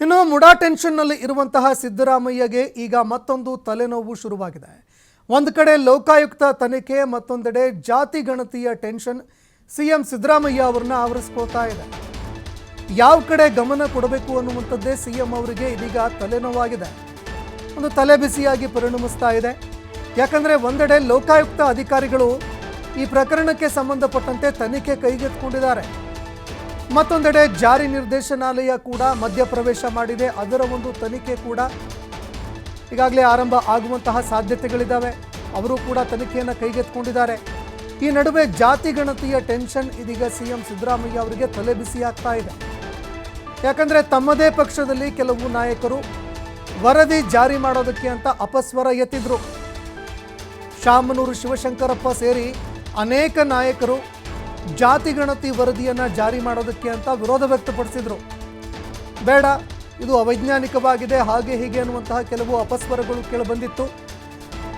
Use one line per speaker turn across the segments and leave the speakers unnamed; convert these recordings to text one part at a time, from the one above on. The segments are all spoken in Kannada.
ಇನ್ನು ಮುಡಾ ಟೆನ್ಷನ್ನಲ್ಲಿ ಇರುವಂತಹ ಸಿದ್ದರಾಮಯ್ಯಗೆ ಈಗ ಮತ್ತೊಂದು ತಲೆನೋವು ಶುರುವಾಗಿದೆ. ಒಂದು ಕಡೆ ಲೋಕಾಯುಕ್ತ ತನಿಖೆ, ಮತ್ತೊಂದೆಡೆ ಜಾತಿ ಗಣತಿಯ ಟೆನ್ಷನ್ ಸಿಎಂ ಸಿದ್ದರಾಮಯ್ಯ ಅವರನ್ನ ಆವರಿಸ್ಕೋತಾ ಇದೆ. ಯಾವ ಕಡೆ ಗಮನ ಕೊಡಬೇಕು ಅನ್ನುವಂಥದ್ದೇ ಸಿಎಂ ಅವರಿಗೆ ಇದೀಗ ತಲೆನೋವಾಗಿದೆ. ಒಂದು ತಲೆ ಬಿಸಿಯಾಗಿ ಪರಿಣಮಿಸ್ತಾ ಇದೆ. ಯಾಕಂದ್ರೆ ಒಂದೆಡೆ ಲೋಕಾಯುಕ್ತ ಅಧಿಕಾರಿಗಳು ಈ ಪ್ರಕರಣಕ್ಕೆ ಸಂಬಂಧಪಟ್ಟಂತೆ ತನಿಖೆ ಕೈಗೆತ್ತಿಕೊಂಡಿದ್ದಾರೆ. ಮತ್ತೊಂದೆಡೆ ಜಾರಿ ನಿರ್ದೇಶನಾಲಯ ಕೂಡ ಮಧ್ಯಪ್ರವೇಶ ಮಾಡಿದೆ. ಅದರ ಒಂದು ತನಿಖೆ ಕೂಡ ಈಗಾಗಲೇ ಆರಂಭ ಆಗುವಂತಹ ಸಾಧ್ಯತೆಗಳಿದ್ದಾವೆ ಅವರು ಕೂಡ ತನಿಖೆಯನ್ನು ಕೈಗೆತ್ತಿಕೊಂಡಿದ್ದಾರೆ. ಈ ನಡುವೆ ಜಾತಿ ಗಣತಿಯ ಟೆನ್ಷನ್ ಇದೀಗ ಸಿಎಂ ಸಿದ್ದರಾಮಯ್ಯ ಅವರಿಗೆ ತಲೆ ಆಗ್ತಾ ಇದೆ. ಯಾಕಂದರೆ ತಮ್ಮದೇ ಪಕ್ಷದಲ್ಲಿ ಕೆಲವು ನಾಯಕರು ವರದಿ ಜಾರಿ ಮಾಡೋದಕ್ಕೆ ಅಂತ ಅಪಸ್ವರ ಎತ್ತಿದ್ರು. ಶಾಮನೂರು ಶಿವಶಂಕರಪ್ಪ ಸೇರಿ ಅನೇಕ ನಾಯಕರು ಜಾತಿ ಗಣತಿ ವರದಿಯನ್ನು ಜಾರಿ ಮಾಡೋದಕ್ಕೆ ಅಂತ ವಿರೋಧ ವ್ಯಕ್ತಪಡಿಸಿದರು. ಬೇಡ, ಇದು ಅವೈಜ್ಞಾನಿಕವಾಗಿದೆ, ಹಾಗೆ ಹೀಗೆ ಅನ್ನುವಂತಹ ಕೆಲವು ಅಪಸ್ವರಗಳು ಕೇಳಿಬಂದಿತ್ತು.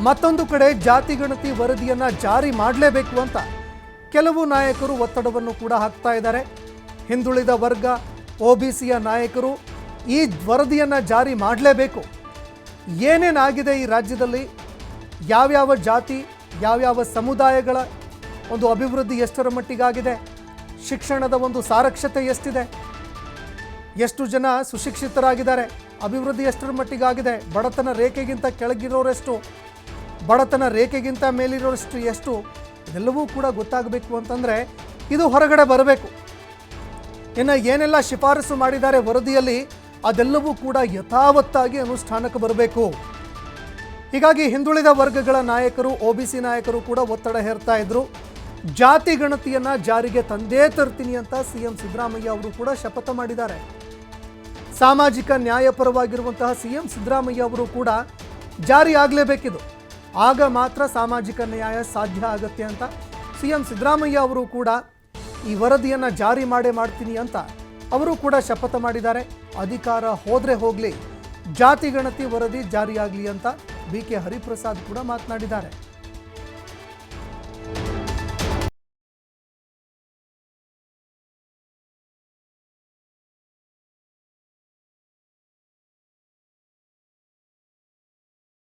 ಮತ್ತೊಂದು ಕಡೆ ಜಾತಿ ಗಣತಿ ವರದಿಯನ್ನು ಜಾರಿ ಮಾಡಲೇಬೇಕು ಅಂತ ಕೆಲವು ನಾಯಕರು ಒತ್ತಡವನ್ನು ಕೂಡ ಹಾಕ್ತಾ ಇದ್ದಾರೆ. ಹಿಂದುಳಿದ ವರ್ಗ, ಒ ಬಿ ಸಿಯ ನಾಯಕರು ಈ ವರದಿಯನ್ನು ಜಾರಿ ಮಾಡಲೇಬೇಕು. ಏನೇನಾಗಿದೆ ಈ ರಾಜ್ಯದಲ್ಲಿ? ಯಾವ್ಯಾವ ಜಾತಿ, ಯಾವ್ಯಾವ ಸಮುದಾಯಗಳ ಒಂದು ಅಭಿವೃದ್ಧಿ ಎಷ್ಟರ ಮಟ್ಟಿಗಾಗಿದೆ? ಶಿಕ್ಷಣದ ಒಂದು ಸಾರಕ್ಷತೆ ಎಷ್ಟಿದೆ? ಎಷ್ಟು ಜನ ಸುಶಿಕ್ಷಿತರಾಗಿದ್ದಾರೆ? ಅಭಿವೃದ್ಧಿ ಎಷ್ಟರ ಮಟ್ಟಿಗಾಗಿದೆ? ಬಡತನ ರೇಖೆಗಿಂತ ಕೆಳಗಿರೋರೆಷ್ಟು? ಬಡತನ ರೇಖೆಗಿಂತ ಮೇಲಿರೋರೆಷ್ಟು ಎಷ್ಟು? ಇದೆಲ್ಲವೂ ಕೂಡ ಗೊತ್ತಾಗಬೇಕು ಅಂತಂದರೆ ಇದು ಹೊರಗಡೆ ಬರಬೇಕು. ಇನ್ನು ಏನೆಲ್ಲ ಶಿಫಾರಸು ಮಾಡಿದ್ದಾರೆ ವರದಿಯಲ್ಲಿ, ಅದೆಲ್ಲವೂ ಕೂಡ ಯಥಾವತ್ತಾಗಿ ಅನುಷ್ಠಾನಕ್ಕೆ ಬರಬೇಕು. ಹೀಗಾಗಿ ಹಿಂದುಳಿದ ವರ್ಗಗಳ ನಾಯಕರು, ಒ ಬಿ ಸಿ ನಾಯಕರು ಕೂಡ ಒತ್ತಡ ಹೇರ್ತಾ ಇದ್ರು. ಜಾತಿ ಗಣತಿಯನ್ನ ಜಾರಿಗೆ ತಂದೇ ತರ್ತೀನಿ ಅಂತ ಸಿಎಂ ಸಿದ್ದರಾಮಯ್ಯ ಅವರು ಕೂಡ ಶಪಥ ಮಾಡಿದ್ದಾರೆ. ಸಾಮಾಜಿಕ ನ್ಯಾಯಪರವಾಗಿರುವಂತಹ ಸಿಎಂ ಸಿದ್ದರಾಮಯ್ಯ ಅವರು ಕೂಡ ಜಾರಿ ಆಗಲೇಬೇಕಿದು. ಆಗ ಮಾತ್ರ ಸಾಮಾಜಿಕ ನ್ಯಾಯ ಸಾಧ್ಯ ಆಗತ್ತೆ ಅಂತ ಸಿಎಂ ಸಿದ್ದರಾಮಯ್ಯ ಅವರು ಕೂಡ ಈ ವರದಿಯನ್ನು ಜಾರಿ ಮಾಡೇ ಮಾಡ್ತೀನಿ ಅಂತ ಅವರು ಕೂಡ ಶಪಥ ಮಾಡಿದ್ದಾರೆ. ಅಧಿಕಾರ ಹೋದರೆ ಹೋಗಲಿ, ಜಾತಿ ಗಣತಿ ವರದಿ ಜಾರಿಯಾಗಲಿ ಅಂತ ಬಿ ಕೆ ಹರಿಪ್ರಸಾದ್ ಕೂಡ ಮಾತನಾಡಿದ್ದಾರೆ.